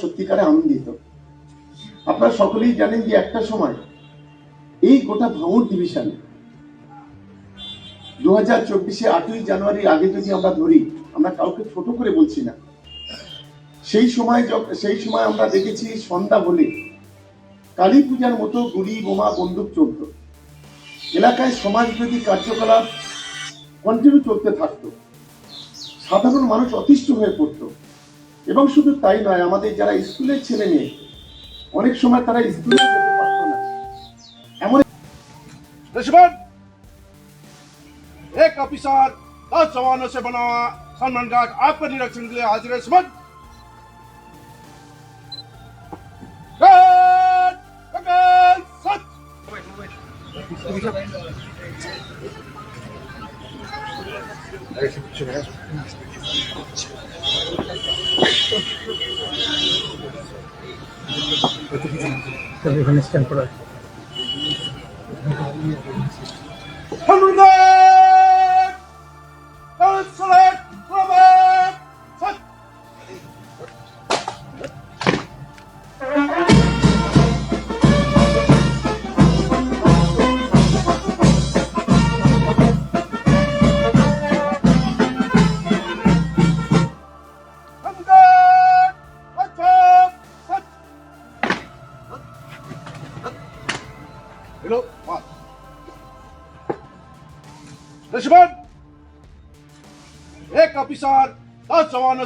সত্যিকারে আনন্দিত। আপনারা সকলেই জানেন যে একটা সময় এই গোটা ভাঙড় ডিভিশন দু হাজার চব্বিশে আটই জানুয়ারির আগে যদি আমরা ধরি, আমরা কাউকে ছোট করে বলছি না। সেই সময় সেই সময় আমরা দেখেছি সন্ধ্যা হলে কালী পূজার মতো গুলি বোমা, বন্দুক চলত। এলাকায় সমাজবিরোধী কার্যকলাপ কন্টিনিউ চলতে থাকতো। সাধারণ মানুষ অতিষ্ঠ হয়ে পড়তো। এবং শুধু তাই নয় আমাদের যারা স্কুলের ছেলে মেয়ে অনেক সময় তারা স্কুলে যেতে পারতো না এমন दुश्मन एक ऑफिसर दस जवानों से बना हुआ सम्मान गार्ड आपका निरीक्षण के लिए हाजिर है समझ गार्ड! गार्ड! सच! এখানে স্ক্যান করা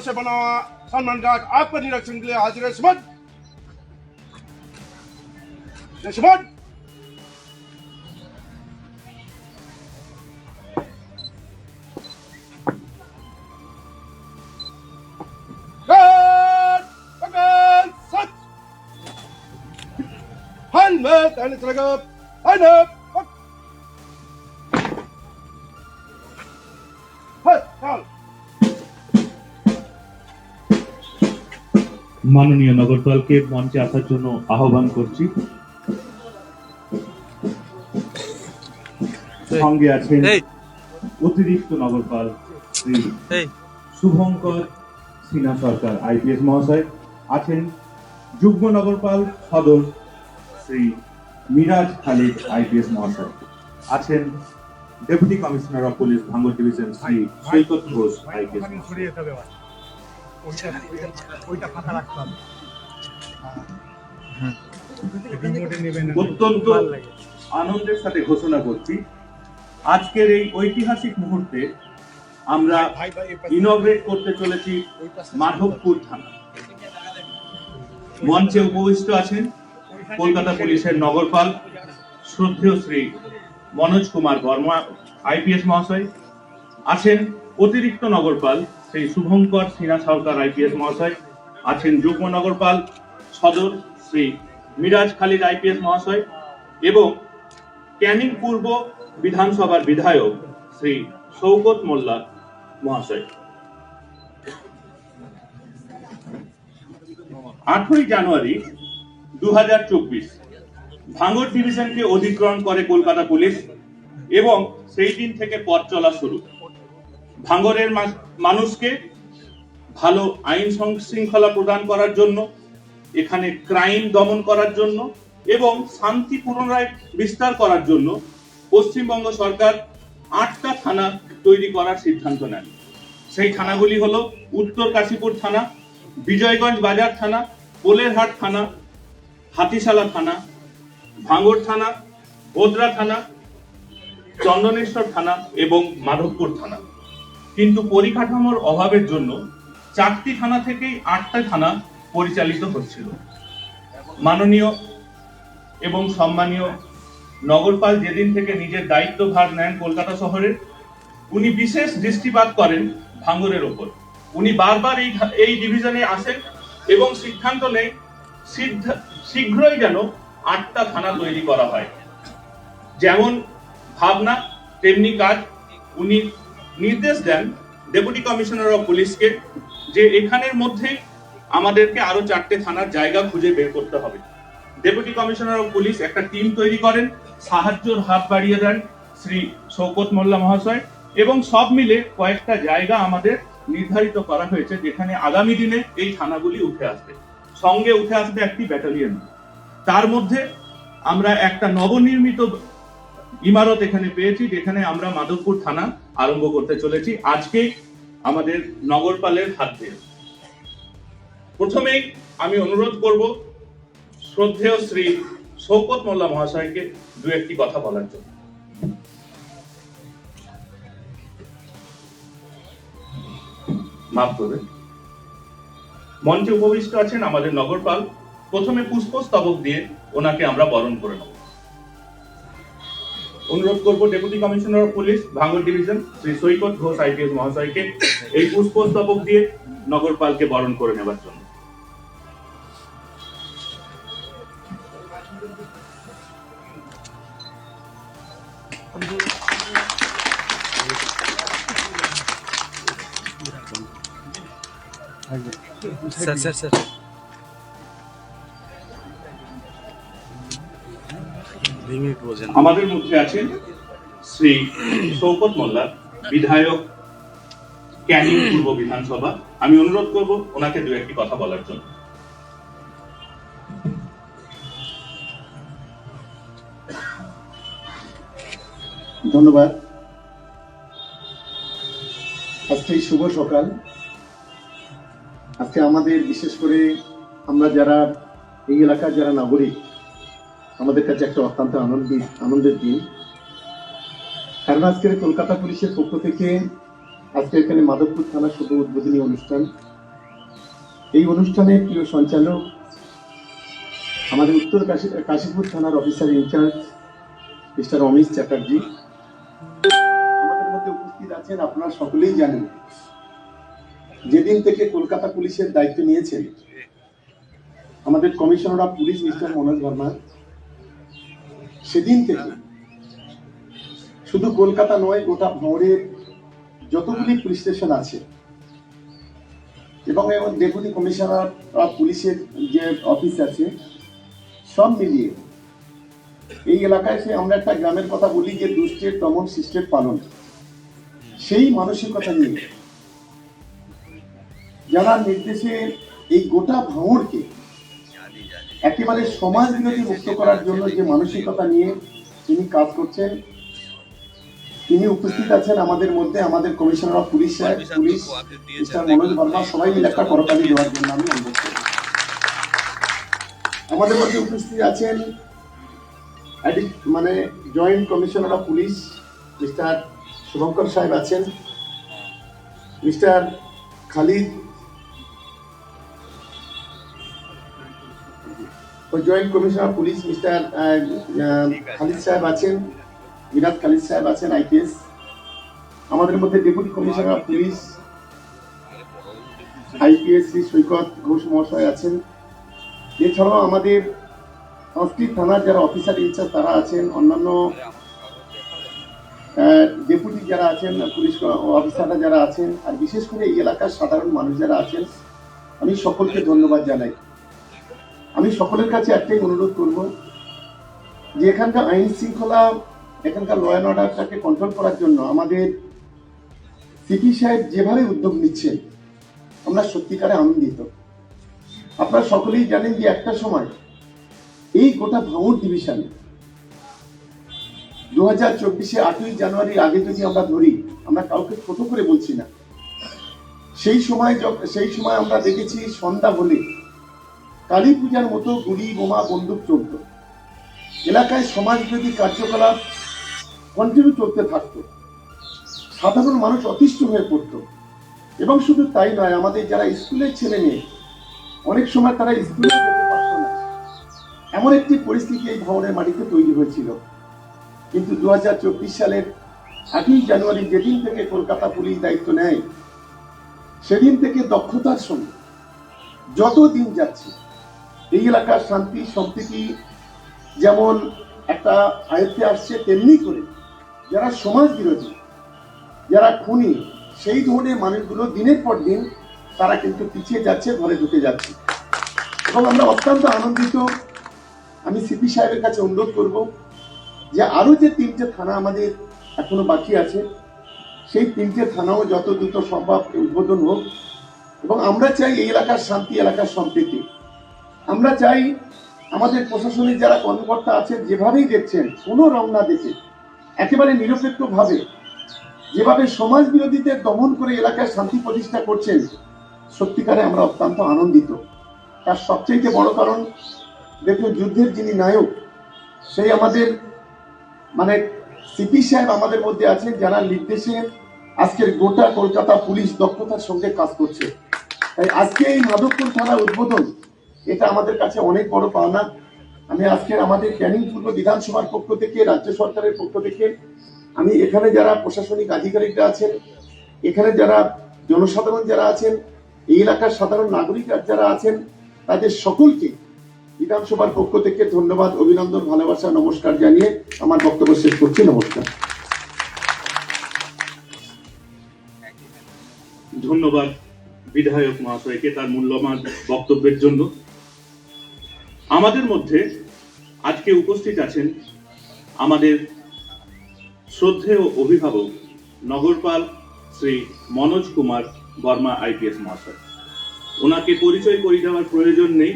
से बना हुआ सलमान घाट आपके निरीक्षण के लिए हाजिर है सुमन। सुमन। Hand met and মাননীয় নগরপালকে মঞ্চে আসার জন্য আহ্বান করছি। সঙ্গে আছেন অতিরিক্ত নগরপাল শুভঙ্কর সিনহা সরকার আইপিএস মহাশয় আছেন যুগ্ম নগরপাল সদর শ্রী মিরাজ খালিদ আইপিএস মহাশয় আছেন deputy commissioner of police Bhangar division Shri Saikat Ghosh IPS ওইটা ওইটা- ওইটা ফাঁকা রাখতে হবে। রিমোটে নেবেন না। অত্যন্ত আনন্দের সাথে ঘোষণা করছি। আজকের এই ঐতিহাসিক মুহূর্তে আমরা করতে চলেছি মাধবপুর থানা। মঞ্চে উপবিষ্ট আছেন কলকাতা পুলিশের নগরপাল শ্রদ্ধেয় শ্রী মনোজ কুমার বর্মা আইপিএস মহাশয়। আছেন অতিরিক্ত নগরপাল শ্রী শুভঙ্কর সিনহা সরকার আইপিএস মহাশয়, আছেন যুগ্ম নগরপাল সদর শ্রী মিরাজ খালিদ আইপিএস মহাশয় এবং ক্যানিং পূর্ব বিধানসভার বিধায়ক শ্রী শৌকত মোল্লা মহাশয়। আঠই জানুয়ারি দু ভাঙর ডিভিশনকে অধিগ্রহণ করে কলকাতা পুলিশ এবং সেই দিন থেকে পথ চলা শুরু। ভাঙরের মানুষকে ভালো আইন শৃঙ্খলা প্রদান করার জন্য, এখানে ক্রাইম দমন করার জন্য এবং শান্তি পুনরায় বিস্তার করার জন্য পশ্চিমবঙ্গ সরকার আটটা থানা তৈরি করার সিদ্ধান্ত নেন। সেই থানাগুলি হল উত্তর কাশীপুর থানা, বিজয়গঞ্জ বাজার থানা পোলেরহাট থানা, হাতিশালা থানা ভাঙ্গর থানা, ভোদরা থানা, চন্দনেশ্বর থানা এবং মাধবপুর থানা। কিন্তু পরিকাঠামোর অভাবের জন্য চারটি থানা থেকেই আটটা থানা পরিচালিত হচ্ছিল। মাননীয় এবং সম্মানীয় নগরপাল যেদিন থেকে নিজের দায়িত্বভার নেন কলকাতা শহরের, উনি বিশেষ দৃষ্টিপাত করেন ভাঙ্গরের ওপর। উনি বারবার এই এই ডিভিশনে আসেন এবং সিদ্ধান্ত সিদ্ধ- শীঘ্রই যেন আটটা থানা তৈরি করা হয়। যেমন ভাবনা, তেমনি কাজ উনি নির্দেশ দেন ডেপুটি কমিশনার অফ পুলিশকে যে এখানের মধ্যেই আমাদেরকে আরও চারটে থানার জায়গা খুঁজে বের করতে হবে। ডেপুটি কমিশনার অফ পুলিশ একটা টিম তৈরি করেন, সাহায্যর হাত বাড়িয়ে দেন শ্রী শৌকত মোল্লা মহাশয় এবং সব মিলে কয়েকটা জায়গা আমাদের নির্ধারিত করা হয়েছে যেখানে আগামী দিনে এই থানাগুলি উঠে আসবে। সঙ্গে উঠে আসবে একটি ব্যাটালিয়ন তার মধ্যে আমরা একটা নবনির্মিত ইমারত এখানে পেয়েছি যেখানে আমরা মাধবপুর থানা আরম্ভ করতে চলেছি। আজকে আমাদের নগরপালের হাত দিয়ে। প্রথমেই আমি অনুরোধ করব শ্রদ্ধেয় শ্রী শৌকত মোল্লা মহাশয়কে দু একটি কথা বলার জন্য। মাফ করবেন। মঞ্চে উপবিষ্ট আছেন আমাদের নগরপাল। প্রথমে পুষ্পস্তবক দিয়ে ওনাকে আমরা বরণ করে নেব। অনুরোধ করব deputy commissioner of police Bhangar division Shri Saikat Ghosh IPS মহাশয়কে এই পুষ্পস্তবক দিয়ে নগরপালকে বরণ করে নেবার জন্য। Sir sir sir. আমাদের মধ্যে আছেন শ্রী শৌকত মোল্লা বিধায়ক ক্যানিং পূর্ব বিধানসভা। আমি অনুরোধ করব ওনাকে দু একটি কথা বলার জন্য। ধন্যবাদ। আজকে এই শুভ সকাল। আজকে আমাদের বিশেষ করে আমরা যারা এই এলাকার যারা নাগরিক আমাদের কাছে একটা অত্যন্ত আনন্দিত আনন্দের দিন। কারণ আজকের কলকাতা পুলিশের পক্ষ থেকে আজকে এখানে মাধবপুর থানা শুভ উদ্বোধনী অনুষ্ঠান। এই অনুষ্ঠানে প্রিয় সঞ্চালক, আমাদের উত্তর কাশী, কাশীপুর থানার officer in charge, mister Amit Chatterjee. আমাদের মধ্যে উপস্থিত আছেন আপনারা সকলেই জানেন, যেদিন থেকে কলকাতা পুলিশের দায়িত্ব নিয়েছেন, আমাদের commissioner of police mister Manoj Varma সেদিন থেকে। শুধু কলকাতা নয়, গোটা ভাঙড়ের যতগুলি পুলিশ স্টেশন আছে, এবং এবং ডেপুটি কমিশনার পুলিশের যে অফিস আছে, সব মিলিয়ে এই এলাকায় সে আমরা একটা গ্রামের কথা বলি যে দুষ্টের দমন শিষ্টের পালন। সেই মানসিকতা নিয়ে যারা নির্দেশে এই গোটা ভাঙড়কে একেবারে সমাজ বিরোধী মুক্ত করার জন্য যে মানসিকতা নিয়ে তিনি কাজ করছেন তিনি উপস্থিত আছেন আমাদের মধ্যে আমাদের কমিশনার অফ পুলিশ সাহেব পুলিশ মিস্টার মনোজ বর্মা সবাই মিলে একটা করতালি দেওয়ার জন্য আমি অনুরোধ করি আমাদের মধ্যে উপস্থিত আছেন মানে joint commissioner of police mister Shubhankar সাহেব আছেন mister Khalid joint commissioner police mister Khalid সাহেব আছেন মিরাজ খালিদ সাহেব আছেন আইপিএস আমাদের মধ্যে deputy commissioner of police IPS Shri Saikat Ghosh মহাশয় আছেন। এছাড়াও আমাদের পাঁচটি থানার যারা অফিসার ইনচার্জ তারা আছেন। অন্যান্য ডেপুটি যারা আছেন পুলিশ অফিসাররা যারা আছেন। আর বিশেষ করে এই এলাকার সাধারণ মানুষ যারা আছেন আমি সকলকে ধন্যবাদ জানাই। আমি সকলের কাছে একটাই অনুরোধ করব যে এখানকার আইন শৃঙ্খলা, এখানকার ল অ্যান্ড অর্ডারটাকে কন্ট্রোল করার জন্য আমাদের সিপি সাহেব যেভাবে উদ্যোগ নিচ্ছেন, আমরা সত্যিকারে আনন্দিত। আপনারা সকলেই জানেন যে একটা সময় এই গোটা ভাঙড় ডিভিশনে দু হাজার চব্বিশে আটই জানুয়ারির আগে যদি আমরা ধরি, আমরা কাউকে ছোট করে বলছি না। সেই সময় সেই সময় আমরা দেখেছি সন্ধ্যা হলে কালী পূজার মতো গুলি বোমা বন্দুক চলত। এলাকায় সমাজবিরোধী কার্যকলাপ কন্টিনিউ চলতে থাকতো। সাধারণ মানুষ অতিষ্ঠ হয়ে পড়তো। এবং শুধু তাই নয়, আমাদের যারা স্কুলের ছেলে মেয়ে, অনেক সময় তারা স্কুলে যেতে পারতো না। এমন একটি পরিস্থিতি এই ভবনের মাটিতে তৈরি হয়েছিল। কিন্তু দু হাজার চব্বিশ সালের আটই জানুয়ারি যেদিন থেকে কলকাতা পুলিশ দায়িত্ব নেয়, সেদিন থেকে দক্ষতার সঙ্গে যত দিন যাচ্ছে এই এলাকার শান্তি সম্প্রীতি যেমন একটা আয়ত্তে আসছে, তেমনি করে যারা সমাজ বিরোধী, যারা খুনি, সেই ধরনের মানুষগুলো দিনের পর দিন তারা কিন্তু পিছিয়ে যাচ্ছে, ঘরে ঢুকে যাচ্ছে। এবং আমরা অত্যন্ত আনন্দিত, আমি সিপি সাহেবের কাছে অনুরোধ করব যে আরও যে তিনটে থানা আমাদের এখনও বাকি আছে, সেই তিনটে থানাও যত দ্রুত সম্ভব উদ্বোধন হোক। এবং আমরা চাই এই এলাকার শান্তি, এলাকার সম্প্রীতি। আমরা চাই আমাদের প্রশাসনিক যারা কর্মকর্তা আছেন যেভাবেই দেখছেন, কোনো রং না দেখে, একেবারে নিরপেক্ষভাবে যেভাবে সমাজ বিরোধীদের দমন করে এলাকায় শান্তি প্রতিষ্ঠা করছেন, সত্যিকারে আমরা অত্যন্ত আনন্দিত। তার সবচেয়ে বড় কারণ, দেখুন, যুদ্ধের যিনি নায়ক, সেই আমাদের মানে সিপি সাহেব আমাদের মধ্যে আছেন, যারা নির্দেশে আজকের গোটা কলকাতা পুলিশ দক্ষতার সঙ্গে কাজ করছে। তাই আজকে এই মাধবপুর থানা উদ্বোধন এটা আমাদের কাছে অনেক বড় পাওনা। আমি আজকে আমাদের ক্যানিং পূর্ব বিধানসভার পক্ষ থেকে, রাজ্য সরকারের পক্ষ থেকে, আমি এখানে যারা প্রশাসনিক আধিকারিকরা আছেন, এখানে যারা জনসাধারণ যারা আছেন, এই এলাকার সাধারণ নাগরিক যারা আছেন, তাদের সকলকে বিধানসভার পক্ষ থেকে ধন্যবাদ, অভিনন্দন, ভালোবাসা, নমস্কার জানিয়ে আমার বক্তব্য শেষ করছি। নমস্কার। ধন্যবাদ বিধায়ক মহাশয়কে তার মূল্যবান বক্তব্যের জন্য। আমাদের মধ্যে আজকে উপস্থিত আছেন আমাদের শ্রদ্ধেয় অভিভাবক নগরপাল শ্রী মনোজ কুমার বর্মা আইপিএস মহাশয়। ওনাকে পরিচয় করিয়ে দেওয়ার প্রয়োজন নেই।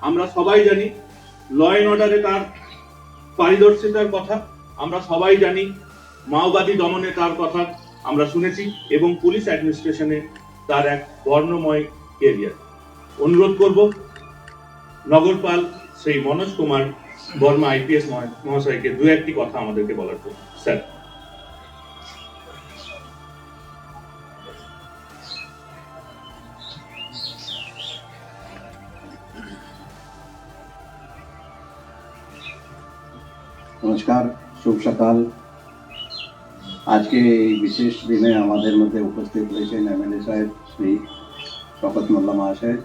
আমরা সবাই জানি ল অ্যান্ড অর্ডারে তার পারদর্শিতার কথা। আমরা সবাই জানি মাওবাদী দমনে তার কথা আমরা শুনেছি এবং পুলিশ অ্যাডমিনিস্ট্রেশনে তার এক বর্ণময় কেরিয়ার অনুরোধ করব নগরপাল সেই মনোজ কুমার বর্মা আইপিএস মহাশয়কে দু একটি কথা আমাদেরকে বলার জন্য। স্যার। নমস্কার, শুভ সকাল। আজকে এই বিশেষ দিনে আমাদের মধ্যে উপস্থিত হয়েছেন এমএলএ সাহেব, শ্রী শপথ মোল্লা মহাশয়,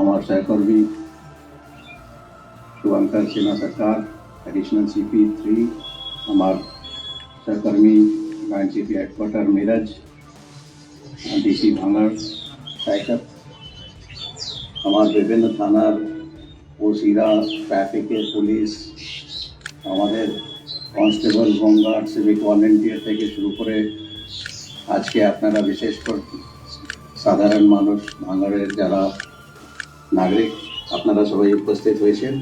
আমার সহকর্মী Shubhankar Sinha Sarkar additional CP three আমার সহকর্মী joint CP headquarter Miraj DC Bhangar Saikat আমার বিভিন্ন থানার ওসিরা ট্রাফিকের পুলিশ আমাদের কনস্টেবল হোমগার্ড সিভিক ভলেন্টিয়ার থেকে শুরু করে আজকে আপনারা বিশেষ করে সাধারণ মানুষ ভাঙড়ের যারা নাগরিক আপনারা সবাই উপস্থিত হয়েছেন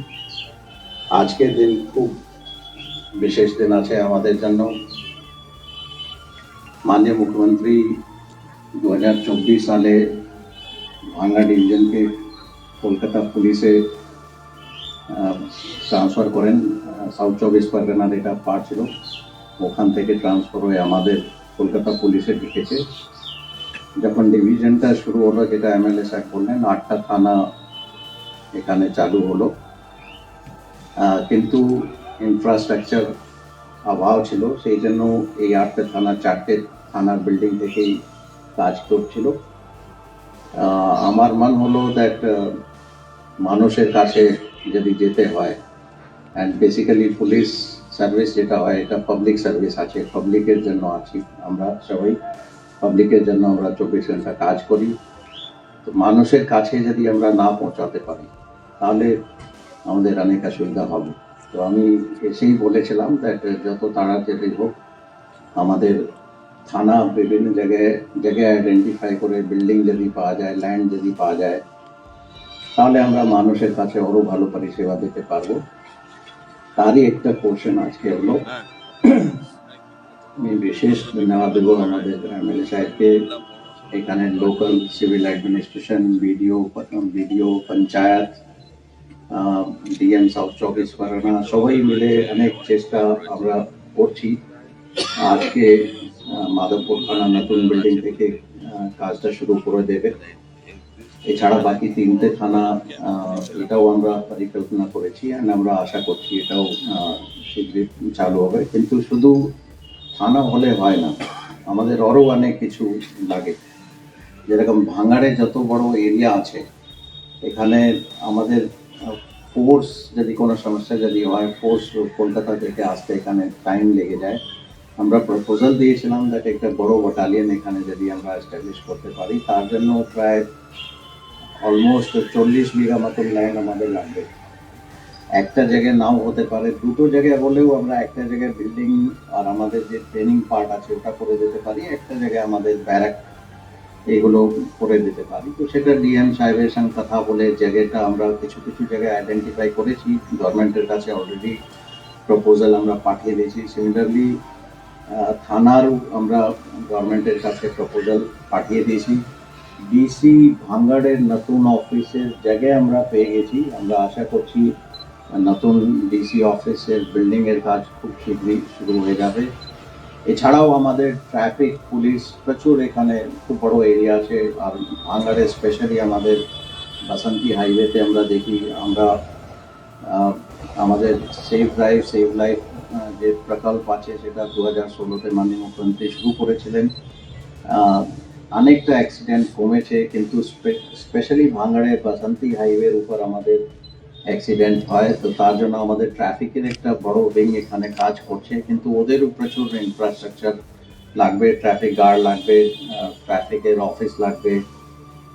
আজকের দিন খুব বিশেষ দিন আছে আমাদের জন্য। মাননীয় মুখ্যমন্ত্রী দু হাজার চব্বিশ সালে ভাঙ্গা ডিভিশনকে কলকাতা পুলিশে ট্রান্সফার করেন। সাউথ চব্বিশ পরগনার এটা পার্ট ছিল। ওখান থেকে ট্রান্সফার হয়ে আমাদের কলকাতা পুলিশে ঢুকেছে যখন ডিভিশনটা শুরু হলো, যেটা এম এমএলএ সাহেব বললেন, আটটা থানা এখানে চালু হলো। কিন্তু ইনফ্রাস্ট্রাকচার অভাব ছিল, সেই জন্য এই আটটা থানা, চারটে থানার বিল্ডিং থেকেই কাজ করছিল। আমার মন হলো দ্যাট মানুষের কাছে যদি যেতে হয় অ্যান্ড বেসিক্যালি পুলিশ সার্ভিস যেটা হয়, এটা পাবলিক সার্ভিস আছে পাবলিকের জন্য আছি আমরা সবাই। পাবলিকের জন্য আমরা চব্বিশ ঘণ্টা কাজ করি। তো মানুষের কাছে যদি আমরা না পৌঁছাতে পারি, তাহলে আমাদের অনেক অসুবিধা হবে। তো আমি এসেই বলেছিলাম যত তাড়াতাড়ি হোক, আমাদের থানা বিভিন্ন জায়গায় জায়গায় আইডেন্টিফাই করে বিল্ডিং যদি পাওয়া যায় ল্যান্ড যদি পাওয়া যায়, তাহলে আমরা মানুষের কাছে আরও ভালো পরিষেবা দিতে পারব। তারই একটা পোর্শন আজকে হলো। আমি বিশেষ ধন্যবাদ দেবো আমাদের এমএলএ সাহেবকে। এখানে local civil administration BDO BDO panchayat DM south চব্বিশ পরগনা, সবাই মিলে অনেক চেষ্টা আমরা করছি। আজকে মাধবপুর থানা নতুন বিল্ডিং থেকে কাজটা শুরু করে দেবে। এছাড়া বাকি তিনটে থানা এটাও আমরা পরিকল্পনা করেছি and আমরা আশা করছি এটাও শীঘ্রই চালু হবে। কিন্তু শুধু থানা হলে হয় না, আমাদের আরও অনেক কিছু লাগে। যেরকম ভাঙাড়ে যত বড় এরিয়া আছে, এখানে আমাদের ফোর্স যদি কোনো সমস্যা যদি হয় ফোর্স কলকাতা থেকে আসতে এখানে টাইম লেগে যায়। আমরা প্রপোজাল দিয়েছিলাম দ্যাট একটা বড় ব্যাটালিয়ন এখানে যদি আমরা এস্টাবলিশ করতে পারি, তার জন্য প্রায় অলমোস্ট চল্লিশ বিঘা মতন ল্যান্ড আমাদের লাগবে। একটা জায়গায় নাও হতে পারে, দুটো জায়গায় হলেও আমরা একটা জায়গায় বিল্ডিং আর আমাদের যে ট্রেনিং পার্ট আছে, ওটা করে দিতে পারি, একটা জায়গায় আমাদের ব্যারাক এগুলো করে দিতে পারি। তো সেটা ডিএম সাহেবের সঙ্গে কথা বলে জায়গাটা আমরা কিছু কিছু জায়গায় আইডেন্টিফাই করেছি। গভর্নমেন্টের কাছে অলরেডি প্রপোজাল আমরা পাঠিয়ে দিয়েছি। সিমিলারলি থানারও আমরা গভর্নমেন্টের কাছে প্রপোজাল পাঠিয়ে দিয়েছি। ডিসি ভাঙ্গাড়ের নতুন অফিসের জায়গায় আমরা পেয়ে গেছি। আমরা আশা করছি নতুন ডিসি অফিসের বিল্ডিংয়ের কাজ খুব শীঘ্রই শুরু হয়ে যাবে। এছাড়াও আমাদের ট্রাফিক পুলিশ প্রচুর এখানে খুব বড় এরিয়া আছে। আর ভাঙ্গারে স্পেশালি আমাদের বাসন্তী হাইওয়েতে আমরা দেখি, আমরা আমাদের সেফ ড্রাইভ সেভ লাইফ যে প্রকল্প আছে সেটা দু হাজার ষোলোতে মাননীয় মুখ্যমন্ত্রী শুরু করেছিলেন। অনেকটা অ্যাক্সিডেন্ট কমেছে, কিন্তু স্পেশালি ভাঙ্গাড়ে বাসন্তী হাইওয়ের উপর আমাদের অ্যাক্সিডেন্ট হয়, তো তার জন্য আমাদের ট্রাফিকের একটা বড় উইং এখানে কাজ করছে। কিন্তু ওদেরও প্রচুর ইনফ্রাস্ট্রাকচার লাগবে ট্রাফিক গার্ড লাগবে ট্রাফিকের অফিস লাগবে।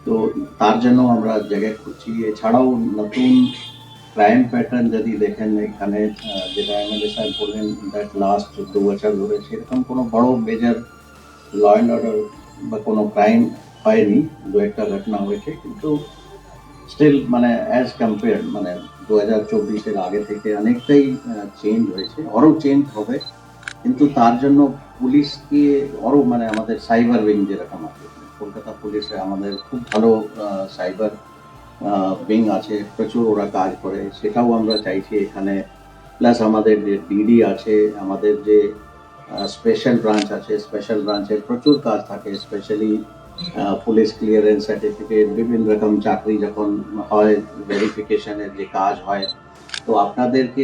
তো তার জন্য আমরা জায়গায় খুঁজছি। এছাড়াও নতুন ক্রাইম প্যাটার্ন যদি দেখেন এখানে যেটা এমএলএ সাহেব বললেন দ্যাট লাস্ট চোদ্দ বছর ধরে, সেরকম কোনো বড় মেজর ল অ্যান্ড অর্ডার বা কোনো ক্রাইম হয়নি দু একটা ঘটনা হয়েছে। কিন্তু স্টিল মানে অ্যাজ কম্পেয়ার মানে দু হাজার চব্বিশের আগে থেকে অনেকটাই চেঞ্জ হয়েছে। আরও চেঞ্জ হবে। কিন্তু তার জন্য পুলিশকে আরও মানে আমাদের সাইবার উইং যেরকম আছে। কলকাতা পুলিশে আমাদের খুব ভালো সাইবার উইং আছে। প্রচুর ওরা কাজ করে। সেটাও আমরা চাইছি এখানে। প্লাস আমাদের যে ডিডি আছে, আমাদের যে স্পেশাল ব্রাঞ্চ আছে স্পেশাল ব্রাঞ্চের প্রচুর কাজ থাকে। স্পেশালি পুলিশ ক্লিয়ারেন্স সার্টিফিকেট বিভিন্ন রকম চাকরি যখন হয় ভেরিফিকেশনের যে কাজ হয়, তো আপনাদেরকে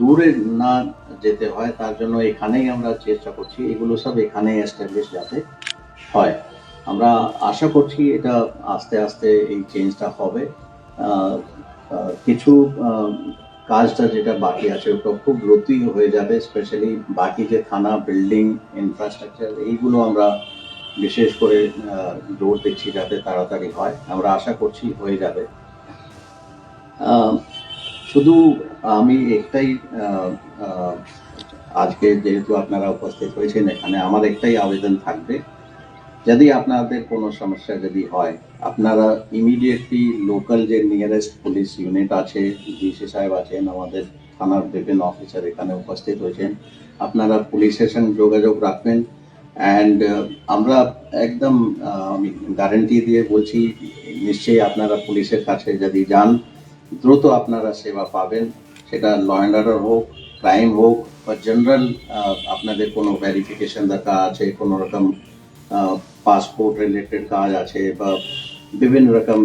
দূরে না যেতে হয়, তার জন্য এখানেই আমরা চেষ্টা করছি, এগুলো সব এখানেই এস্টাবলিশ যাতে হয়। আমরা আশা করছি এটা আস্তে আস্তে এই চেঞ্জটা হবে। কিছু কাজটা যেটা বাকি আছে, ওটা খুব দ্রুতই হয়ে যাবে স্পেশালি বাকি যে থানা বিল্ডিং ইনফ্রাস্ট্রাকচার এইগুলো আমরা বিশেষ করে জোর দিচ্ছি যাতে তাড়াতাড়ি হয়। আমরা আশা করছি হয়ে যাবে। শুধু আমি একটাই আজকে যেহেতু আপনারা উপস্থিত হয়েছেন এখানে, আমার একটাই আবেদন থাকবে, যদি আপনাদের কোনো সমস্যা যদি হয়, আপনারা ইমিডিয়েটলি লোকাল যে নিয়ারেস্ট পুলিশ ইউনিট আছে ডিসি সাহেব আছেন, আমাদের থানার বিভিন্ন অফিসার এখানে উপস্থিত হয়েছেন, আপনারা পুলিশের সঙ্গে যোগাযোগ রাখবেন। অ্যান্ড আমরা একদম আমি গ্যারেন্টি দিয়ে বলছি, নিশ্চয়ই আপনারা পুলিশের কাছে যদি যান, দ্রুত আপনারা সেবা পাবেন। সেটা ল অ্যান্ড অর্ডার হোক ক্রাইম হোক, বা জেনারেল আপনাদের কোনো ভেরিফিকেশন দরকার আছে, কোনো রকম পাসপোর্ট রিলেটেড কাজ আছে, বা বিভিন্ন রকম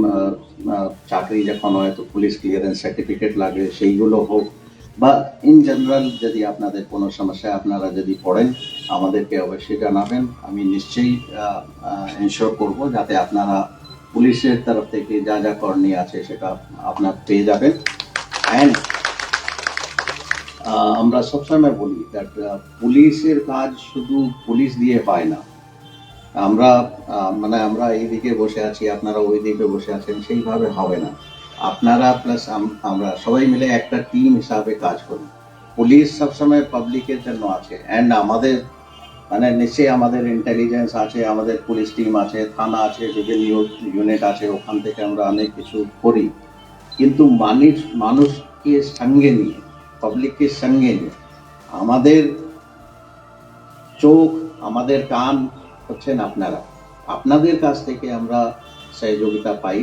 চাকরি যখন হয়, তো পুলিশ ক্লিয়ারেন্স সার্টিফিকেট লাগে, সেইগুলো হোক। বা ইন জেনারেল যদি আপনাদের কোনো সমস্যা, আপনারা যদি পড়েন আমাদেরকে অবশ্যই জানাবেন। আমি নিশ্চয়ই এনশোর করব যাতে আপনারা পুলিশের তরফ থেকে যা যা করণীয় আছে সেটা আপনার পেয়ে যাবেন। অ্যান্ড আমরা সবসময় বলি দ্যাট পুলিশের কাজ শুধু পুলিশ দিয়ে হয় না। আমরা মানে আমরা এইদিকে বসে আছি, আপনারা ওই দিকে বসে আছেন, সেইভাবে হবে না। আপনারা প্লাস আমরা সবাই মিলে একটা টিম হিসাবে কাজ করি। পুলিশ সবসময় পাবলিকের জন্য আছে। অ্যান্ড আমাদের মানে নিশ্চয়ই আমাদের ইন্টেলিজেন্স আছে, আমাদের পুলিশ টিম আছে, থানা আছে বিভিন্ন ইউনিট আছে, ওখান থেকে আমরা অনেক কিছু করি। কিন্তু মানুষ, মানুষকে সঙ্গে নিয়ে পাবলিককে সঙ্গে নিয়ে, আমাদের চোখ, আমাদের কান হচ্ছেন আপনারা। আপনাদের কাছ থেকে আমরা সহযোগিতা পাই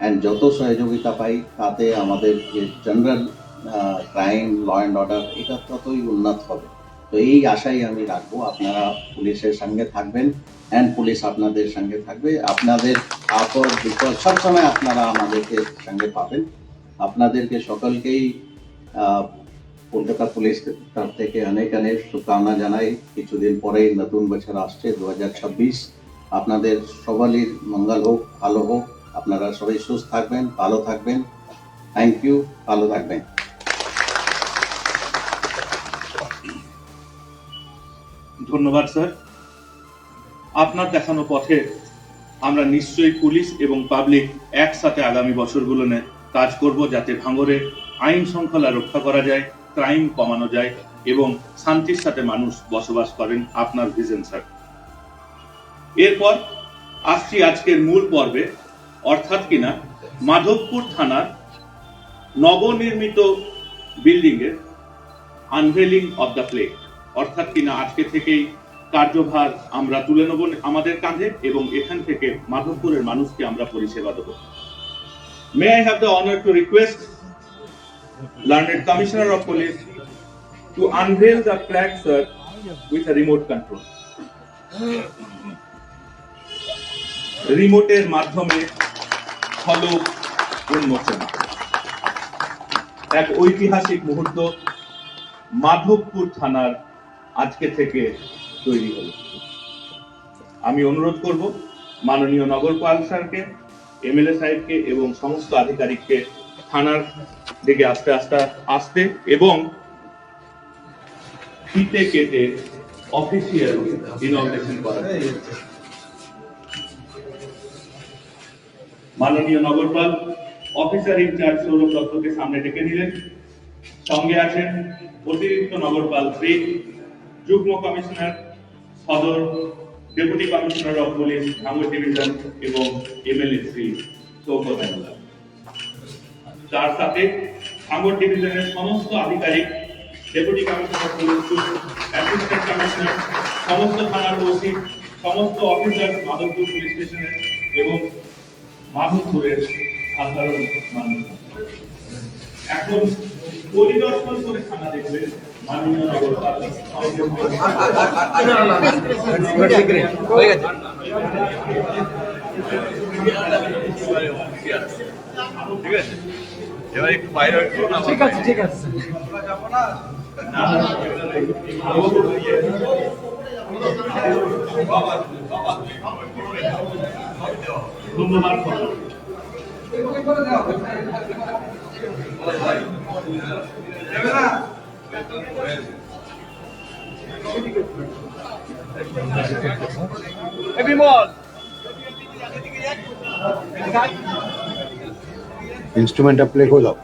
অ্যান্ড যত সহযোগিতা পাই, তাতে আমাদের যে general crime law and order এটা ততই উন্নত হবে। তো এই আশাই আমি রাখব। আপনারা পুলিশের সঙ্গে থাকবেন অ্যান্ড পুলিশ আপনাদের সঙ্গে থাকবে। আপনাদের আপদ, বিপদ সবসময় আপনারা আমাদেরকে সঙ্গে পাবেন। আপনাদেরকে সকলকেই কলকাতা পুলিশ তরফ থেকে অনেক অনেক শুভকামনা জানাই। কিছুদিন পরেই নতুন বছর আসছে, দু হাজার ছাব্বিশ। আপনাদের সবারই মঙ্গল হোক, ভালো হোক। আপনারা সবাই সুস্থ থাকবেন, ভালো থাকবেন। থ্যাংক ইউ ভালো থাকবেন। ধন্যবাদ, স্যার। আপনার দেখানো পথে আমরা নিশ্চয়ই পুলিশ এবং পাবলিক একসাথে আগামী বছরগুলোনে কাজ করব যাতে ভাঙরে আইন শৃঙ্খলা রক্ষা করা যায়, ক্রাইম কমানো যায় এবং শান্তির সাথে মানুষ বসবাস করেন, আপনার ভিশন, স্যার। এরপর আসছি আজকের মূল পর্বে, অর্থাৎ কিনা মাধবপুর থানার নবনির্মিত বিল্ডিং এর আনভেলিং অব দ্য প্লেট অর্থাৎ কিনা আজকে থেকেই কার্যভার আমরা তুলে নেব আমাদের কাঁধে এবং এখান থেকে মাধবপুরের মানুষকে আমরা পরিষেবা দেবো। May I have the honour to request learned commissioner of police to unveil the flag, sir with a remote control. রিমোটের মাধ্যমে ফলক উন্মোচন। এক ঐতিহাসিক মুহূর্ত মাধবপুর থানার আজকে থেকে তৈরি হলো। আমি অনুরোধ করব মাননীয় নগরপাল স্যারকে, এমএলএ সাহেবকে এবং সমস্ত আধিকারিককে থানার দিকে আস্তে আস্তে আসতে এবং ফিতে কেটে অফিসিয়াল ইনগ্রেশন করা মাননীয় নগরপাল অফিসার ইনচার্জ সৌরভ দত্তকে সামনে ডেকে নিলেন। সঙ্গে আছেন অতিরিক্ত নগরপাল শ্রী যুগ্ম কমিশনার, সদর, ডেপুটি কমিশনার অফ পুলিশ ভাঙড় ডিভিশন এবং এমএলএ শ্রী মোল্লা তার সাথে ভাঙড় ডিভিশনের সমস্ত আধিকারিক, deputy commissioner police, assistant commissioner, সমস্ত থানার ওসি, সমস্ত অফিসার মাধবপুর পুলিশ স্টেশনের এবং মাধবপুরের সাধারণ মানুষ। এখন পরিদর্শন করে থানা দেখবে মাননীয় নগরপাল ঠিক আছে ঠিক আছে ধন্যবাদ ইনস্ট্রুমেন্টটা প্লে করে দাও